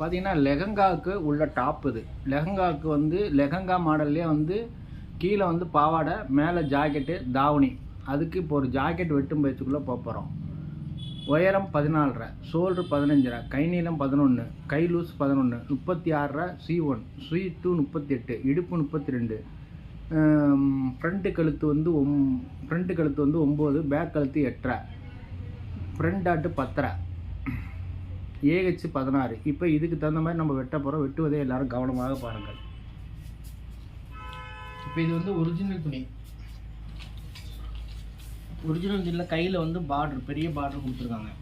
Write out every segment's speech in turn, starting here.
பார்த்தீங்கன்னா லெஹங்காவுக்கு உள்ள டாப் இது. லெஹங்காவுக்கு வந்து லெஹங்கா மாடல்லே வந்து கீழே வந்து பாவாடை மேலே ஜாக்கெட்டு தாவணி. அதுக்கு இப்போ ஒரு ஜாக்கெட் வெட்டும் பயிற்சிக்குள்ளே போக போகிறோம் உயரம் பதினாலரை ஷோல்ட்ரு பதினஞ்சரை கை நீளம் பதினொன்று கை லூஸ் பதினொன்று முப்பத்தி ஆறரை சி ஒன் சி டூ முப்பத்தி எட்டு இடுப்பு முப்பத்தி ரெண்டு ஃப்ரண்ட்டு கழுத்து வந்து ஒம் ஃப்ரண்ட்டு கழுத்து வந்து ஒம்பது பேக் கழுத்து எட்டரை. ஃப்ரண்ட் ஆட்டு பத்தரை. ஏஹெச் பதினாறு. இப்போ இதுக்கு தகுந்த மாதிரி நம்ம வெட்ட போகிறோம் வெட்டுவதை எல்லாரும் கவனமாக பாருங்கள். இப்போ இது வந்து ஒரிஜினல் துணி. ஒரிஜினல் துணியில் கையில் வந்து பார்டர் பெரிய பார்டர் கொடுத்துருக்காங்க.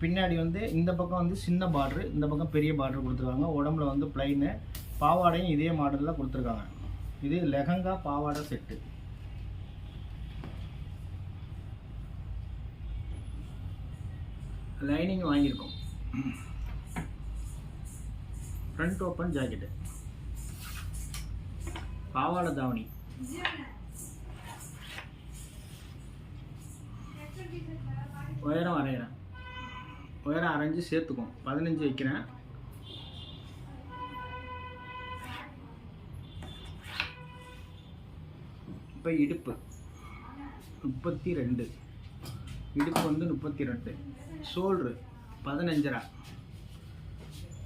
பின்னாடி வந்து இந்த பக்கம் வந்து சின்ன பார்டரு இந்த பக்கம் பெரிய பார்டர் கொடுத்துருக்காங்க. உடம்புல வந்து பிளைனு பாவாடையும் இதே மாடலில் கொடுத்துருக்காங்க. இது லெஹங்கா பாவாடை செட்டு லைனிங் வாங்கியிருக்கோம். ஃப்ரண்ட் ஓப்பன் ஜாக்கெட்டு பாவாடை தாவணி. உயரம் வரைகிறேன். உயரம் அரைஞ்சு சேர்த்துக்கும் பதினஞ்சு வைக்கிறேன். இப்போ இடுப்பு. முப்பத்தி ரெண்டு. இடுப்பு வந்து முப்பத்தி ரெண்டு. ஷோல்ட்ரு பதினஞ்சரை.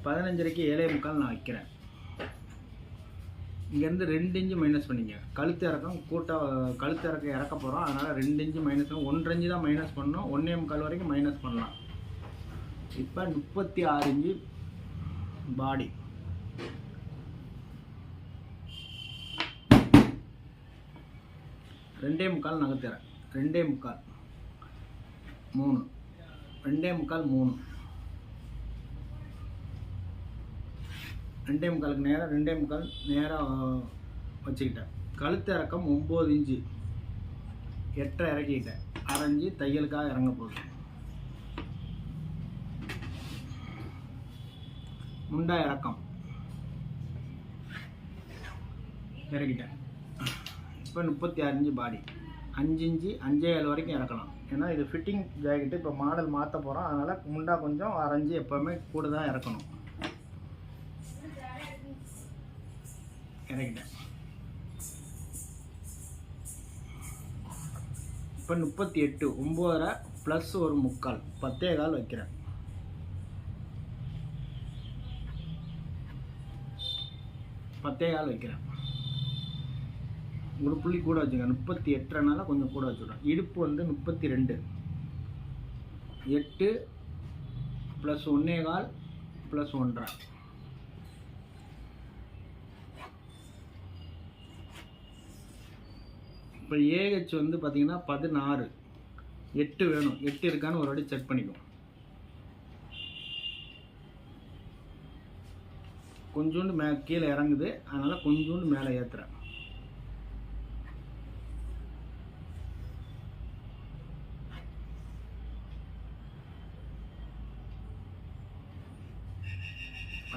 பதினஞ்சரைக்கு ஏழே முக்கால் நான் வைக்கிறேன். இங்கேருந்து ரெண்டு இன்ச்சு மைனஸ் பண்ணிங்க. கழுத்து இறக்கம் கூட்ட கழுத்து இறக்க இறக்க போகிறோம் அதனால் ரெண்டு இன்ச்சு மைனஸ் பண்ண ஒன்றரை இன்ச்சு தான் மைனஸ் பண்ணணும். ஒன்றே முக்கால் வரைக்கும் மைனஸ் பண்ணலாம். இப்போ முப்பத்தி ஆறு இன்ச்சு பாடி ரெண்டே முக்கால் நகர்த்துறேன். ரெண்டே முக்கால். மூணு. ரெண்டே முக்கால் மூணு. ரெண்டே முக்காலுக்கு நேராக ரெண்டே முக்கால் நேராக வச்சுக்கிட்டேன். கழுத்து இறக்கம் ஒம்பது இன்ச்சு. எட்டரை இறக்கிக்கிட்டேன். அரைஞ்சி தையலுக்காக இறங்க போகுது முண்டா இறக்கம். இறக்கிட்டேன். இப்போ முப்பத்தி ஆறு பாடி அஞ்சு இன்ச்சு அஞ்சே ஏழு வரைக்கும் இறக்கலாம். ஏன்னா இது ஃபிட்டிங் ஜாக்கெட்டு இப்போ மாடல் மாற்ற போகிறோம் அதனால் முண்டா கொஞ்சம் அரைஞ்சி எப்போவுமே கூட தான் இறக்கணும். இறக்கிட்டேன். இப்போ முப்பத்தி எட்டு ஒம்போதரை ப்ளஸ் ஒரு முக்கால் பத்தே கால் வைக்கிறேன். பத்தே கால் வைக்கிறேன். ஒரு புள்ளி கூட வச்சுங்க. முப்பத்தி எட்டுனால கொஞ்சம் கூட வச்சுடுறேன் இடுப்பு வந்து முப்பத்தி ரெண்டு. எட்டு ப்ளஸ் ஒன்னே கால் ப்ளஸ் ஒன்றரை. இப்போ ஏஹெச் வந்து பார்த்தீங்கன்னா பதினாறு. எட்டு வேணும். எட்டு இருக்கான்னு ஒரு வாட்டி செக் பண்ணிக்கும் கொஞ்சோண்டு மே கீழே இறங்குது. அதனால் கொஞ்சோண்டு மேலே ஏற்றுறேன்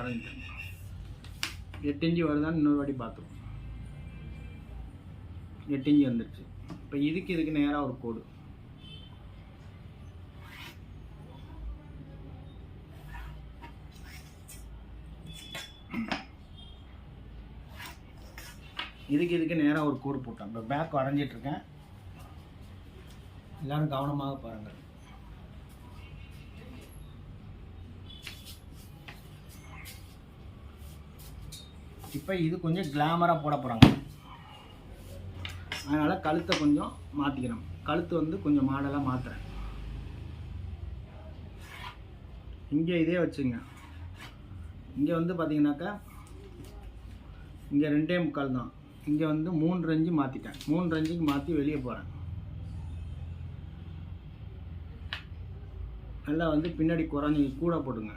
வரைஞ்சிட்டேன் எட்டு இஞ்சி வருதான்னு இன்னொரு வாட்டி பார்த்துருவோம். எட்டு இஞ்சி வந்துருச்சு. இப்போ இதுக்கு இதுக்கு நேராக ஒரு கோடு. இதுக்கு இதுக்கு நேராக ஒரு கோடு போட்டேன். இப்போ பேக் வரைஞ்சிட்டு இருக்கேன். கவனமாக பாருங்கள். இப்போ இது கொஞ்சம் கிளாமராக போட போகிறாங்க அதனால் கழுத்தை கொஞ்சம் மாற்றிக்கிறோம் கழுத்து வந்து கொஞ்சம் மாடலாக மாற்றுறேன் இங்கே இதே வச்சுங்க. இங்கே வந்து பார்த்தீங்கன்னாக்கா இங்கே ரெண்டே முக்கால் தான். இங்கே வந்து மூணு ரஞ்சு மாற்றிட்டேன் மூணு ரஞ்சுக்கு மாற்றி வெளியே போகிறேன் நல்லா வந்து பின்னாடி குறைஞ்சி கூட போடுங்க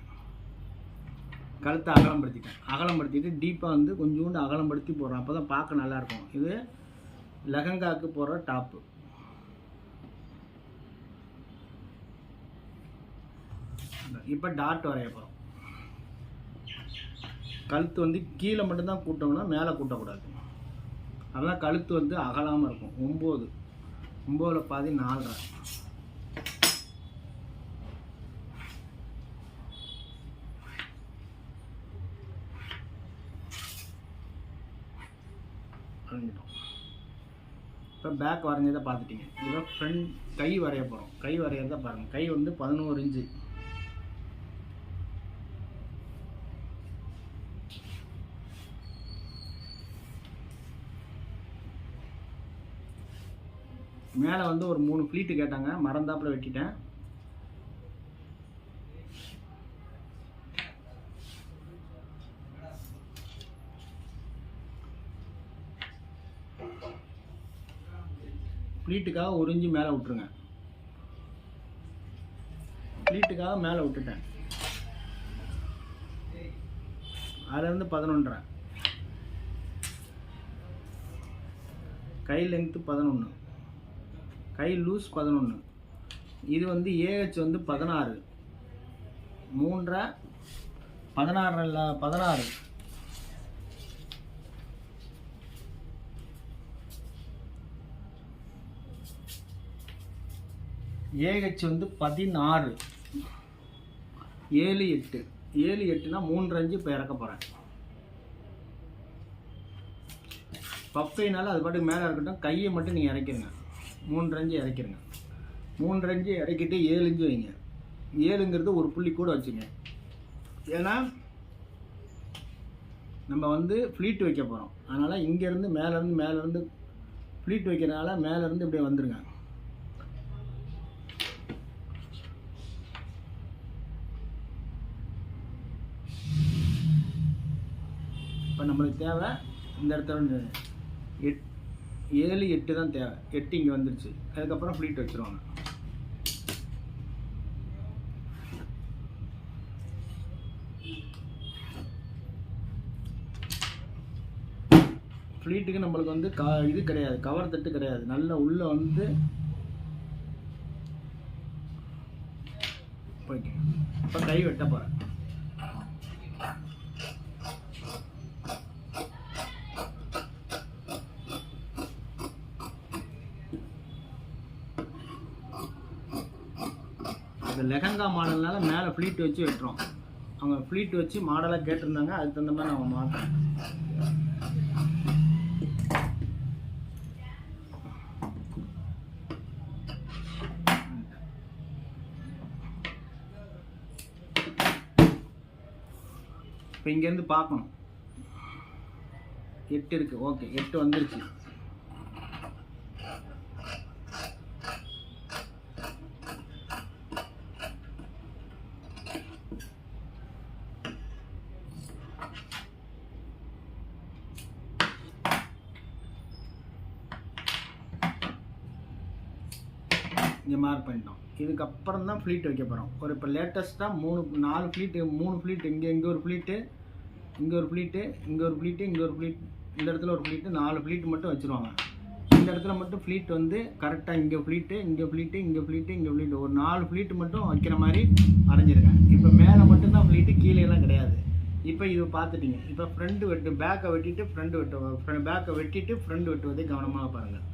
கழுத்தை அகலப்படுத்திட்டேன். அகலப்படுத்திட்டு டீப்பாக வந்து கொஞ்சோண்டு அகலப்படுத்தி போடுறேன். அப்போ தான் பார்க்க நல்லாயிருக்கும். இது லெஹங்காக்கு போடுற டாப்பு இப்போ டாட் வரைய போகிறோம் கழுத்து வந்து கீழே மட்டும்தான் கூட்டணும்னா மேலே கூட்டக்கூடாது. அதெல்லாம் கழுத்து வந்து அகலாமல் இருக்கும். ஒம்பது. ஒம்போதில் பாதி நாலரை. வரைஞ்சிட்டோம் இப்போ பேக் வரைஞ்சதை பார்த்துட்டீங்க. இப்போ ஃப்ரண்ட் கை வரைய போகிறோம் கை வரைகிறத பாருங்கள் கை வந்து பதினோரு இன்ச்சு. மேலே வந்து ஒரு மூணு ஃப்ளீட்டு கேட்டாங்க. மறந்தாப்புல வெட்டிட்டேன். ப்ளீட்டுக்காக ஒரு மேலே விட்டுருங்க. ப்ளீட்டுக்காக மேலே விட்டுட்டேன். அதுலேருந்து பதினொன்றரை. கை லென்த்து பதினொன்று கை லூஸ் பதினொன்று இது வந்து ஏஹெச் வந்து பதினாறு. மூன்றரை பதினாறு இல்லை பதினாறு. ஏஹெச் வந்து பதினாறு. ஏழு எட்டு. ஏழு எட்டுனா மூன்று அஞ்சு இப்போ இறக்க போகிறேன் பப்பைனால அது பாட்டுக்கு மேலே இருக்கட்டும். கையை மட்டும் நீங்கள் இறக்கிடுங்க மூன்று அஞ்சு இறக்கிடுங்க மூன்று அஞ்சு இறக்கிட்டு ஏழு இஞ்சு வைங்க. ஏழுங்கிறது ஒரு புள்ளி கூட வச்சுங்க. ஏன்னா நம்ம வந்து ஃப்ளீட் வைக்க போகிறோம் அதனால் இங்கேருந்து மேலேருந்து மேலேருந்து ஃப்ளீட் வைக்கிறனால மேலேருந்து இப்படியே வந்துருங்க. இப்போ நம்மளுக்கு தேவை இந்த இடத்துல எட் ஏழு எட்டு தான் தேவை. எட்டு இங்கே வந்துருச்சு. அதுக்கப்புறம் ஃப்ளீட் வச்சுருவாங்க. ஃப்ளீட்டுக்கு நம்மளுக்கு வந்து க இது கிடையாது. கவர் தட்டு கிடையாது. நல்ல உள்ளே வந்து போய்க்கு இப்போ கை வெட்ட போகிறேன் இந்த லெஹங்கா மாடல்னால மேலே ஃப்ளீட் வச்சு வெட்டுறோம். அவங்க ஃப்ளீட் வச்சு மாடலாக கேட்டிருந்தாங்க. அதுக்கு தகுந்த மாதிரி நம்ம மாட்டோம் இப்போ இங்கேருந்து பார்க்கணும். எட்டு இருக்குது ஓகே எட்டு வந்துருச்சு இங்கே மார்க் பண்ணிட்டோம் இதுக்கப்புறம் தான் ஃப்ளீட் வைக்க போகிறோம் ஒரு இப்போ லேட்டஸ்ட்டாக மூணு நாலு ஃப்ளீட்டு மூணு ஃப்ளீட் இங்கே இங்கே ஒரு ஃப்ளீட்டு இங்கே ஒரு ஃப்ளீட்டு இங்கே ஒரு ஃப்ளீட்டு இங்கே ஒரு ஃப்ளீட் இந்த இடத்துல ஒரு ஃப்ளீட்டு நாலு ஃப்ளீட் மட்டும் வச்சுருவாங்க. இந்த இடத்துல மட்டும் ஃப்ளீட் வந்து கரெக்டாக இங்கே ஃப்ளீட்டு இங்கே ஃப்ளீட்டு இங்கே ஃப்ளீட்டு இங்கே ஃப்ளீட்டு ஒரு நாலு ஃப்ளீட்டு மட்டும் வைக்கிற மாதிரி அடைஞ்சிருக்காங்க. இப்போ மேலே மட்டும்தான் ஃப்ளீட்டு கீழேலாம் கிடையாது. இப்போ இது பார்த்துட்டீங்க. இப்போ ஃப்ரண்ட் வெட்டு பேக்கை வெட்டிட்டு ஃப்ரண்ட் வெட்டு பேக்கை வெட்டிட்டு ஃப்ரண்ட் வெட்டுவதை கவனமாக பாருங்கள்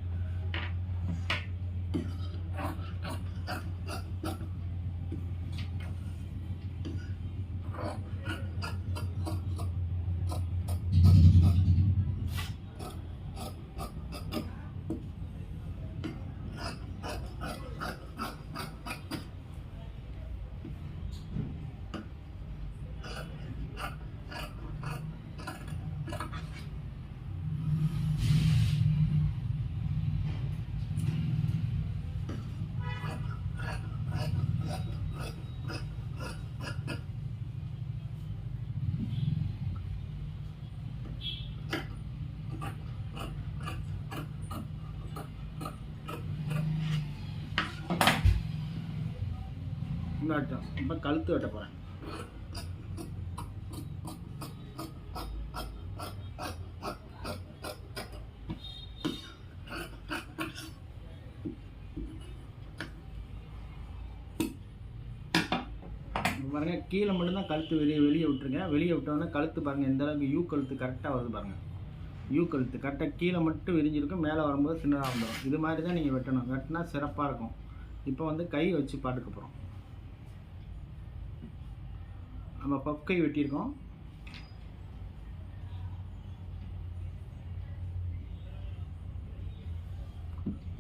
வெட்டம் இப்போ கழுத்து வெட்ட போகிறேன் பாருங்க கீழே மட்டும்தான் கழுத்து வெளியே வெளியே விட்டுருங்க வெளியே விட்டோன்னே கழுத்து பாருங்க எந்த அளவுக்கு யூ கழுத்து கரெக்டாக வருது பாருங்க. யூ கழுத்து கரெக்டாக கீழே மட்டும் விரிஞ்சிருக்கும் மேலே வரும்போது சின்னதாக வந்துடும் இது மாதிரி தான் நீங்கள் வெட்டணும். வெட்டினா சிறப்பாக இருக்கும். இப்போ வந்து கை வச்சு பாட்டுக்கு போகிறோம் நம்ம பப்கை வெட்டியிருக்கோம்.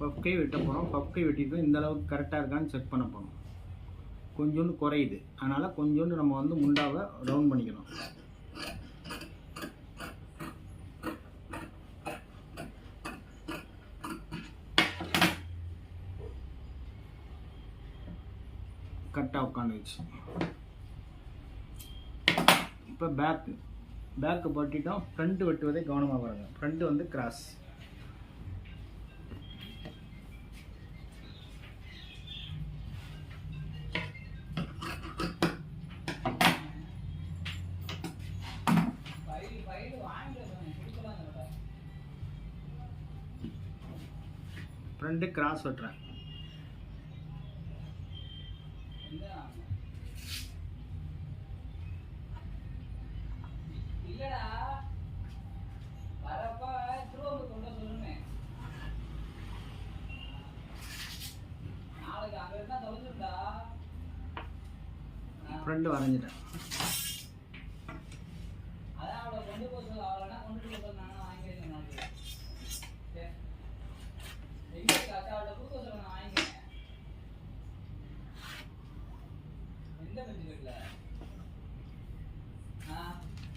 பஃப்கை வெட்ட போகிறோம் பஃப்கை வெட்டிட்டு இந்த அளவுக்கு கரெக்டாக இருக்கான்னு செக் பண்ண போகிறோம் கொஞ்சோண்டு குறையுது. அதனால் கொஞ்சோண்டு நம்ம வந்து முண்டாவை ரவுண்ட் பண்ணிக்கணும். கரெக்டாக உட்காந்துச்சு இப்போ பேக்கு பேக்கு பட்டிட்டோம் ஃப்ரண்ட்டு வெட்டுவதை கவனமாக பாருங்க. ஃப்ரண்ட்டு வந்து கிராஸ் ஃப்ரண்ட்டு கிராஸ் வெட்டுறேன். ஃப்ரெண்டு வரைஞ்சிட்டேன்.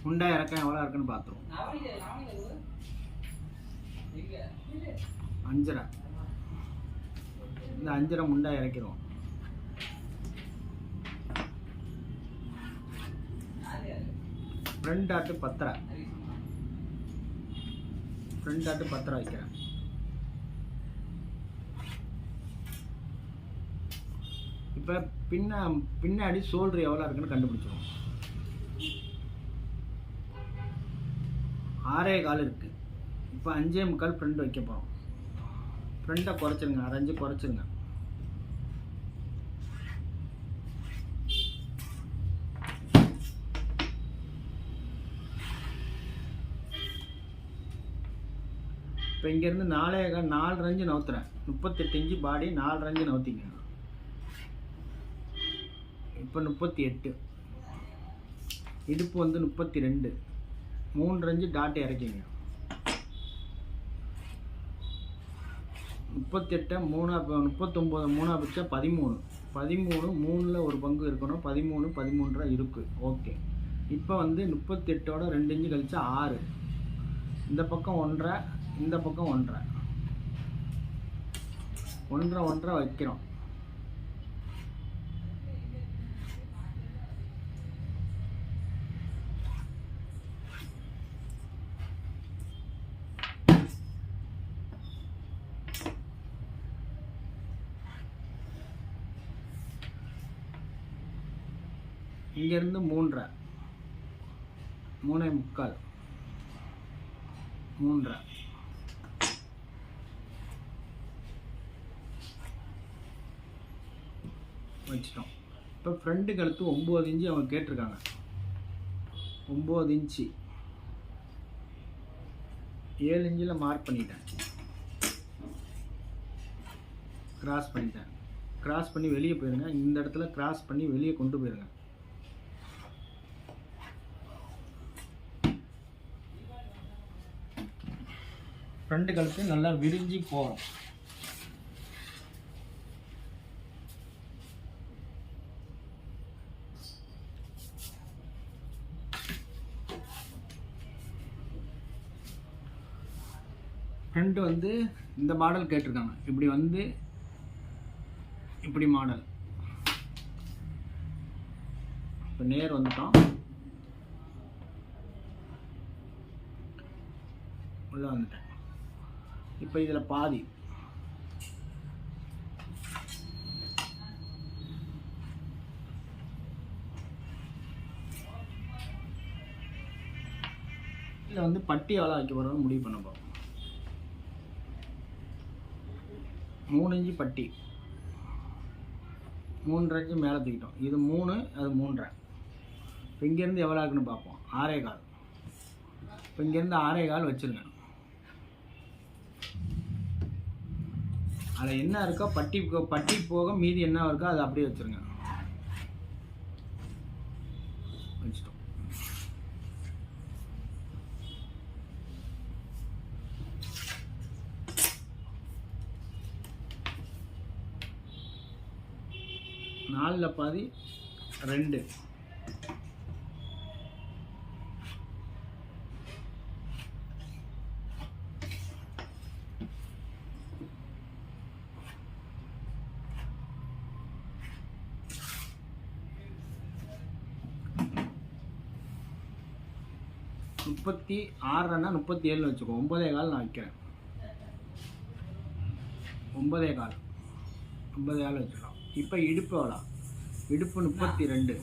முண்டா இறக்கம் எவ்வளோ இருக்குன்னு பார்த்துருவோம். அஞ்சரை. இந்த அஞ்சரை முண்டா இறக்கிடுவோம் ஃப்ரண்ட் ஆட்டு பத்தரை. ஃப்ரண்ட் ஆட்டு பத்தரை வைக்கிறேன். இப்போ பின்ன பின்னாடி சோல்டர் எவ்வளோ இருக்குன்னு கண்டுபிடிச்சிருவோம். ஆறே கால் இருக்குது இப்போ அஞ்சே முக்கால் ஃப்ரெண்ட் வைக்க போகிறோம் ஃப்ரெண்டை குறைச்சிருங்க. அரைஞ்சு குறைச்சிருங்க. இப்போ இங்கேருந்து நாலே நாலு ரஞ்சு நவுத்துறேன். முப்பத்தெட்டு இன்ச்சு பாடி நாலு ரஞ்சு நவுத்திங்க. இப்போ முப்பத்தி எட்டு இடுப்பு வந்து முப்பத்தி ரெண்டு மூணு ரஞ்சு டாட் இறக்கிங்க. முப்பத்தெட்டை மூணா முப்பத்தொம்போது மூணா பிடிச்சா பதிமூணு. பதிமூணு மூணில் ஒரு பங்கு இருக்கணும். பதிமூணு பதிமூன்றா இருக்கு. ஓகே. இப்போ வந்து முப்பத்தெட்டோட ரெண்டு இன்ச்சு கழிச்சா ஆறு. இந்த பக்கம் ஒன்றரை இந்த பக்கம் ஒன்றரை. ஒன்றரை ஒன்றரை வைக்கிறோம். இங்கேருந்து மூன்றரை. மூணே முக்கால். மூன்றரை. வச்சிட்டோம். இப்போ ஃப்ரண்ட்டு கழுத்து ஒம்பது இன்ச்சு அவங்க கேட்டிருக்காங்க. ஒம்பது இன்ச்சு. ஏழு இன்ச்சில் மார்க் பண்ணிட்டேன். கிராஸ் பண்ணிட்டேன். கிராஸ் பண்ணி வெளியே போயிருங்க. இந்த இடத்துல கிராஸ் பண்ணி வெளியே கொண்டு போயிருங்க. ஃப்ரண்ட் கழுத்து நல்லா விரிஞ்சு போகிறோம் ஃப்ரெண்டு வந்து இந்த மாடல் கேட்டிருக்காங்க. இப்படி வந்து இப்படி மாடல் இப்போ நேர் வந்துட்டோம். உள்ள வந்துட்டேன். இப்போ இதில் பாதி. இதில் வந்து பட்டி எவ்வளோ வைக்க போகிறோம் முடிவு பண்ண போகிறோம் மூணு இன்ச்சு பட்டி. மூன்றரை இன்ச்சு மேலே தூக்கிட்டோம். இது மூணு அது மூன்றரை. இப்போ இங்கேருந்து எவ்வளோ இருக்குன்னு பார்ப்போம். ஆறே கால். இப்போ இங்கேருந்து ஆறே கால் வச்சுருங்க. அதில் என்ன இருக்கோ பட்டி பட்டி போக மீதி என்ன இருக்கோ அதை அப்படியே வச்சுருங்க வச்சுட்டோம் நாலில் பாதி ரெண்டு. முப்பத்தி ஆறுனா முப்பத்தி ஏழுன்னு வச்சுக்கோ. ஒன்பதே கால் நான் வைக்கிறேன். ஒன்பதே கால். ஒன்பதே கால் வச்சுக்கலாம். இப்போ இடுப்பு எவ்வளோ இடுப்பு முப்பத்தி ரெண்டு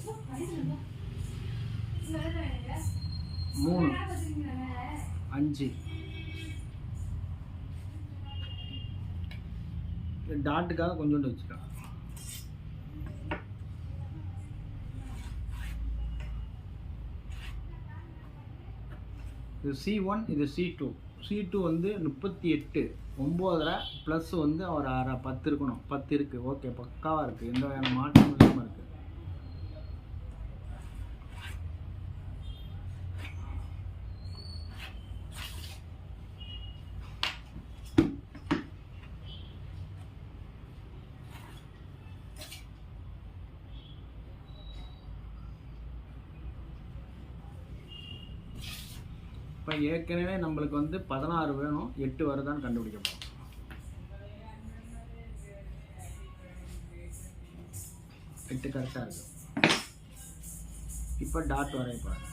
மூணு. அஞ்சு. டாட்டுக்காக கொஞ்சோண்டு வச்சுக்கலாம் இது சி ஒன் இது சி டூ சி டூ வந்து முப்பத்தி எட்டு ஒம்போதரை ப்ளஸ் வந்து ஒரு அரை பத்து இருக்கணும். பத்து இருக்குது ஓகே பக்காவாக இருக்குது எந்த வகையான மாற்றமும் இல்லாமல் இருக்குது இப்போ ஏற்கனவே நம்மளுக்கு வந்து பதினாறு வேணும் எட்டு வருதான்னு கண்டுபிடிக்க போகிறோம் எட்டு கரெக்டாக இருக்கு. இப்போ டாட் வரைய பாருங்க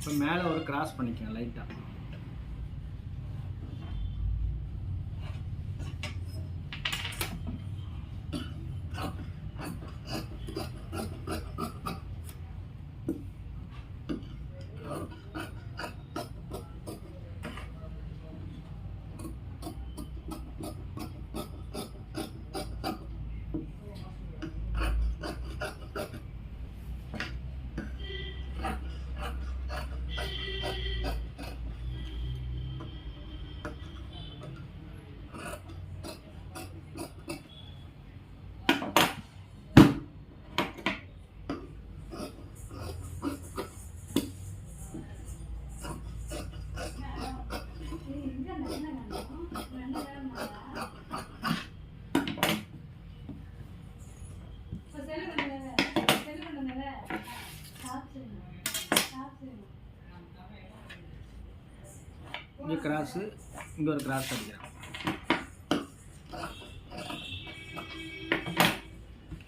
இப்போ மேலே ஒரு கிராஸ் பண்ணிக்கலாம் லைட்டாக கிராஸு இங்கே ஒரு கிராஸ் அடிக்கிறேன்.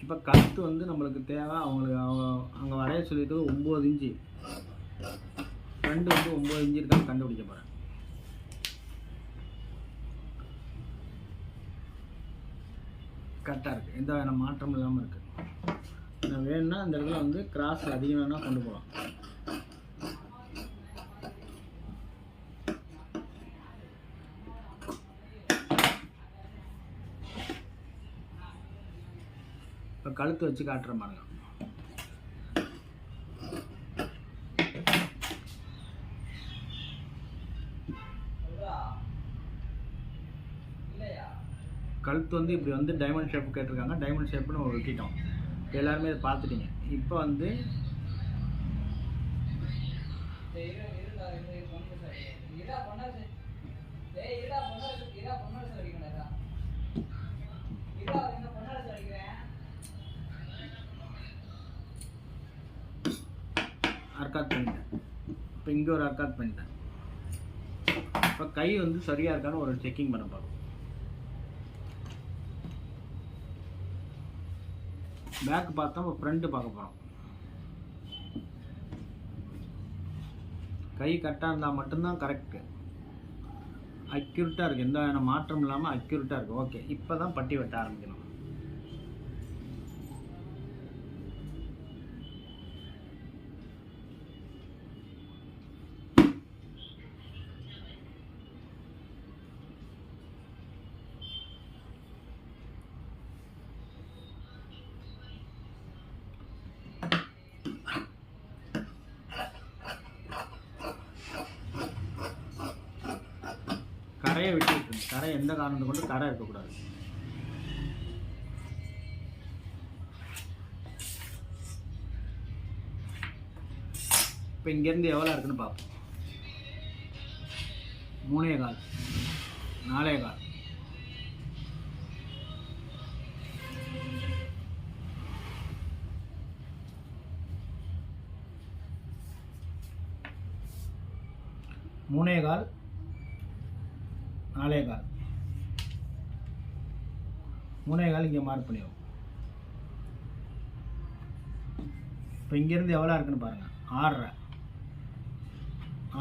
இப்போ கழுத்து வந்து நம்மளுக்கு தேவை அவங்களுக்கு அவங்க அங்கே வரைய சொல்லியிருக்கிறது ஒம்பது இன்ச்சு. ஃப்ரெண்டு வந்து ஒம்பது இன்ச்சு இருக்கான்னு கண்டுபிடிக்க போகிறேன் கரெக்டாக இருக்குது எந்த வகையான மாற்றம் இல்லாமல் இருக்குது வேணும்னா அந்த இடத்துல வந்து கிராஸ் அதிகம் வேணால் கொண்டு போகலாம். கழுத்து வச்சு காட்டுற பாருங்க. கழுத்து வந்து இப்படி வந்து டைமண்ட் ஷேப் கேட்டிருக்காங்க. டைமண்ட் ஷேப்னு ஒரு கிட்டம் எல்லாருமே இதை பார்த்துட்டீங்க. இப்போ வந்து இருடா இருடா பொண்ணு சார் டேய் இருடா பொண்ணு இருடா பொண்ணு சார் அடிக்கணும்டா இருடா இந்த பொண்ணு சார் அடிக்கிறேன் அர்க்காத் பண்ணிட்டேன் இப்போ இங்கே ஒரு அர்க்காத் பண்ணிட்டேன். இப்போ கை வந்து சரியாக இருக்கான்னு ஒரு செக்கிங் பண்ண பார்க்கணும் பேக் பார்த்தா இப்போ ஃப்ரண்ட்டு பார்க்க போகிறோம் கை கரெக்டாக இருந்தால் மட்டும்தான் கரெக்டு அக்யூரட்டாக இருக்குது எந்த மாற்றம் இல்லாமல் அக்யூரட்டாக இருக்குது ஓகே இப்போ தான் பட்டி வெட்ட ஆரம்பிக்கணும். எந்த காரணத்தை கொண்டு கரை இருக்கக்கூடாது. இப்போ இங்கேருந்து எவ்வளோ இருக்குன்னு பார்ப்போம். மூணே கால் நாலே கால். மூணே கால் நாலே கால். மூணே கால் இங்கே மார்க் பண்ணிடுவோம். இப்போ இங்கேருந்து எவ்வளோ இருக்குன்னு பாருங்கள் ஆறரை.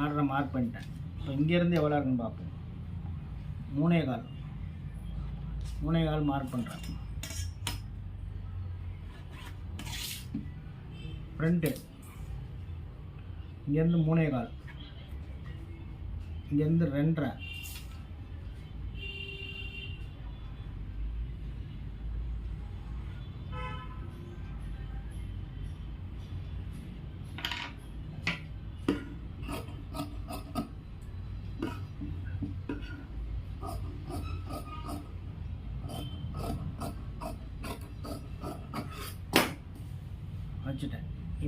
ஆறரை மார்க் பண்ணிட்டேன். இப்போ இங்கேருந்து எவ்வளோ இருக்குன்னு பார்ப்போம். மூணே கால். மூணே கால் மார்க் பண்ணுறேன் ஃப்ரண்ட்டு இங்கேருந்து மூணே கால். இங்கேருந்து ரெண்டரை.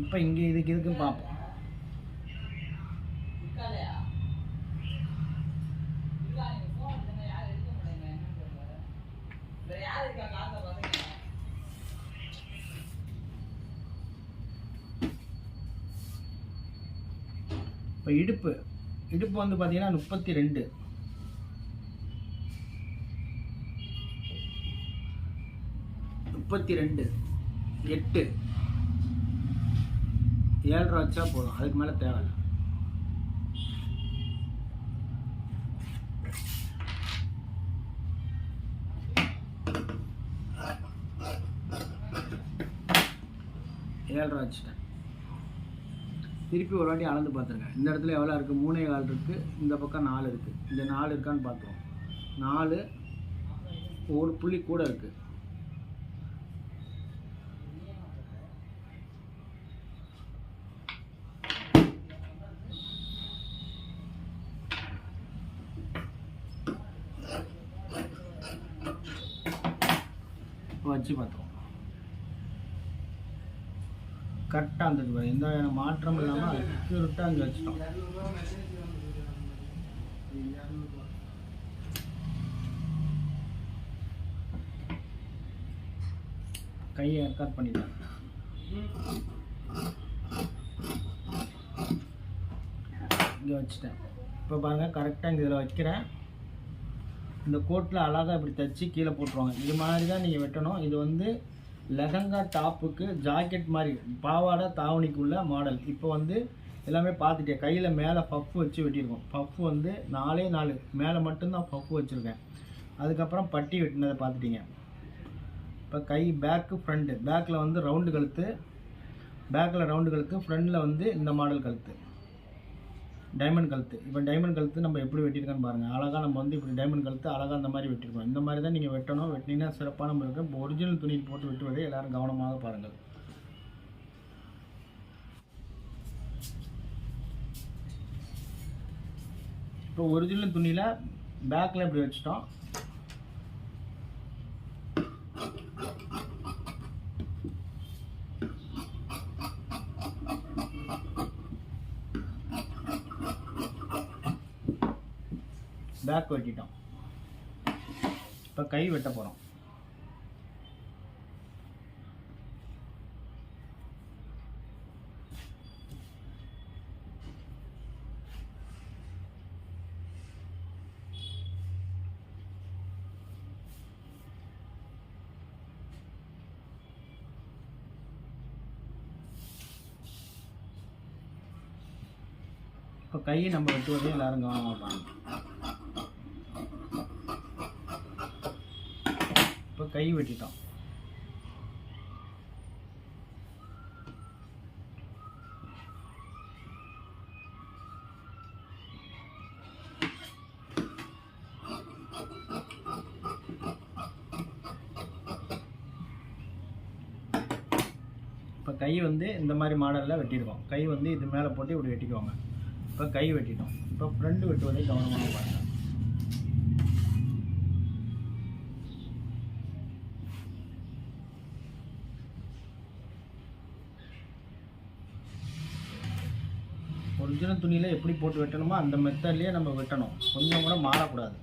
இப்போ இங்கே இதுக்கு இதுக்கும் பார்ப்போம் இப்போ இடுப்பு. இடுப்பு வந்து பார்த்தீங்கன்னா முப்பத்தி ரெண்டு முப்பத்தி ரெண்டு எட்டு. ஏழரை வச்சா போதும். அதுக்கு மேலே தேவையில்ல. ஏழரை வச்சுட்டேன். திருப்பி ஒரு வாட்டி அளந்து பார்த்துருங்க இந்த இடத்துல எவ்வளோ இருக்குது மூணே கால் இருக்குது இந்த பக்கம் நாலு இருக்குது இந்த நாலு இருக்கான்னு பார்த்துருவோம். நாலு ஒரு புள்ளி கூட இருக்குது வச்சு பார்த்துருவோம் கரெக்டாக இருந்தது பாரு. எந்த மாற்றம் இல்லாமல் அக்யூரட்டாக அங்கே வச்சிட்டோம். கையை ஏற்காட் பண்ணிட்டேன் இங்கே வச்சுட்டேன். இப்போ பாருங்கள் கரெக்டாக இங்கே இதில் வைக்கிறேன். இந்த கோட்டில் அழகாக இப்படி தைச்சி கீழே போட்டுருவாங்க. இது மாதிரி தான் நீங்கள் வெட்டணும். இது வந்து லெஹங்கா டாப்புக்கு ஜாக்கெட் மாதிரி பாவாடை தாவணிக்குள்ள மாடல் இப்போ வந்து எல்லாமே பார்த்துட்டேன் கையில் மேலே பஃப் வச்சு வெட்டியிருக்கோம். பஃப் வந்து நாலே நாலு மேலே மட்டும்தான் பஃப் வச்சுருக்கேன். அதுக்கப்புறம் பட்டி வெட்டினதை பார்த்துட்டீங்க. இப்போ கை பேக்கு ஃப்ரண்ட்டு பேக்கில் வந்து ரவுண்டு கழுத்து பேக்கில் ரவுண்டு கழுத்து ஃப்ரண்டில் வந்து இந்த மாடல் கழுத்து. டைமண்ட் கழுத்து இப்போ டைமண்ட் கழுத்து நம்ம எப்படி வெட்டியிருக்கான்னு பாருங்கள் அழகாக நம்ம வந்து இப்படி டைமண்ட் கழுத்து அழகாக அந்த மாதிரி வெட்டிருக்கோம் இந்த மாதிரி தான் நீங்கள் வெட்டணும். வெட்டினீங்கன்னா சிறப்பான நம்ம இருக்கும் இப்போ ஒரிஜினல் துணி போட்டு வெட்டுவதை எல்லோரும் கவனமாக பாருங்கள். இப்போ ஒரிஜினல் துணியில் பேக்கில் இப்படி வச்சிட்டோம். பேக் வெட்டிட்டோம். இப்போ கை வெட்ட போகிறோம் இப்போ கையை நம்ம வெட்டுவதே எல்லாரும் கவனமாக பாருங்க இப்போ கை வெட்டிட்டோம் இப்போ கை வந்து இந்த மாதிரி மாடலில் வெட்டியிருக்கோம். கை வந்து இது மேலே போட்டு இப்படி வெட்டிக்குவாங்க. இப்போ கை வெட்டிட்டோம். இப்போ ஃப்ரண்ட் வெட்டுவதை கவனமாக பாருங்கள் ஒரிஜினல் துணியில் எப்படி போட்டு வெட்டணுமோ அந்த மெத்தட்லேயே நம்ம வெட்டணும். கொஞ்சம் கூட மாறக்கூடாது.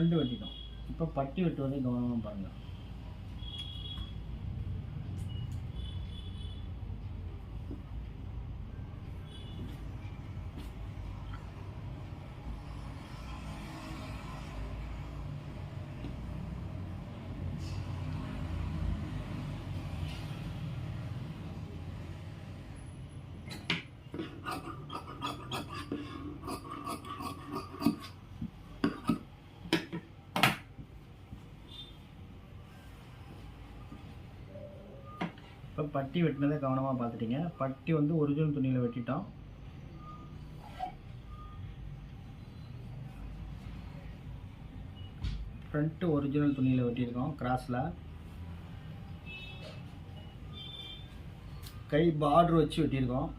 ஃப்ரெண்டு வெட்டிட்டோம். இப்போ பட்டி வெட்டுவதை கவனமாக பாருங்கள் இப்போ பட்டி வெட்டினதை கவனமாக பார்த்துட்டீங்க. பட்டி வந்து ஒரிஜினல் துணியில் வெட்டிட்டோம். ஃப்ரண்ட்டு ஒரிஜினல் துணியில் வெட்டியிருக்கோம் கிராஸில் கை பார்டர் வச்சு வெட்டியிருக்கோம்.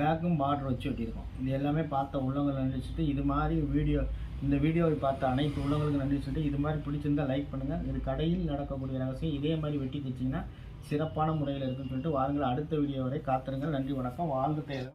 பேக்கும் பார்டர் வச்சு வெட்டியிருக்கோம். இது எல்லாமே பார்த்த உள்ளவங்களை நினைச்சிட்டு இது மாதிரி வீடியோ இந்த வீடியோவை பார்த்த அனைத்து உள்ளவங்களுக்கு நன்றி சொல்லிட்டு இது மாதிரி பிடிச்சிருந்தா லைக் பண்ணுங்கள் இது கடையில் நடக்கக்கூடிய ரகசியம். இதே மாதிரி வெட்டி வச்சிங்கன்னா சிறப்பான முறையில் இருக்குன்னு சொல்லிட்டு வாருங்கள். அடுத்த வீடியோ வரை காத்திருங்கள். நன்றி வணக்கம். வாழ்ந்து தேவை